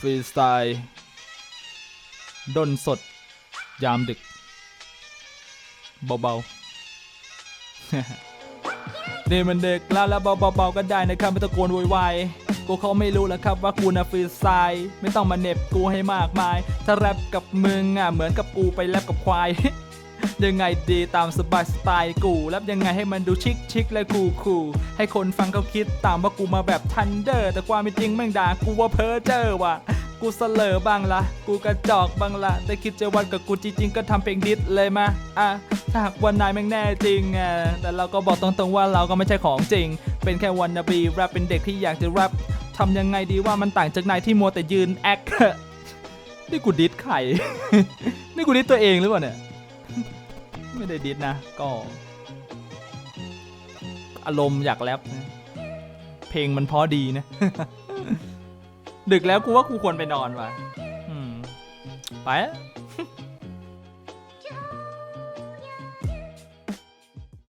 ฟรีสไตล์ดนสด ยามดึก เบาๆ นี่มันดึกแล้วแล้วเบาๆก็ได้นะครับ ไม่ตะโกนวุ่ยวายกูเขาไม่รู้แล้วครับว่ากูน่ะฟรีสไตล์ไม่ต้องมาเน็บกูให้มากมาย ถ้าแรปกับมึงอะเหมือนกับกูไปแรปกับควาย ยังไงดีตามสบายสไตล์กูแรปยังไงให้มันดูชิคชิคและคูคูให้คนฟังเขาคิดตามว่ากูมาแบบทันเดอร์ แต่ความเป็นจริงแม่งด่ากูว่าเพ้อเจ้อว่ะกูเสลอบ้างละกูกระจอกบ้างละแต่คิดจะวันกับกูจริงๆ ก็ทำเพลงดิสเลยมาอะถ้าหากวันนายแม่งแน่จริงอะแต่เราก็บอกตรงๆว่าเราก็ไม่ใช่ของจริง เป็นแค่วันนาบีแรปเป็นเด็กที่อยากจะแรปทำยังไงดีว่ามันต่างจากนายที่มัวแต่ยืนแอคนี่กูดิสไข่ นี่กูดิสตัวเองหรือเปล่าเนี่ย ไม่ได้ดิสนะ ก็ อารมณ์อยากแรปนะเพลงมันพอดีนะ ดึกแล้วกูว่ากูควรไปนอนว่ะไป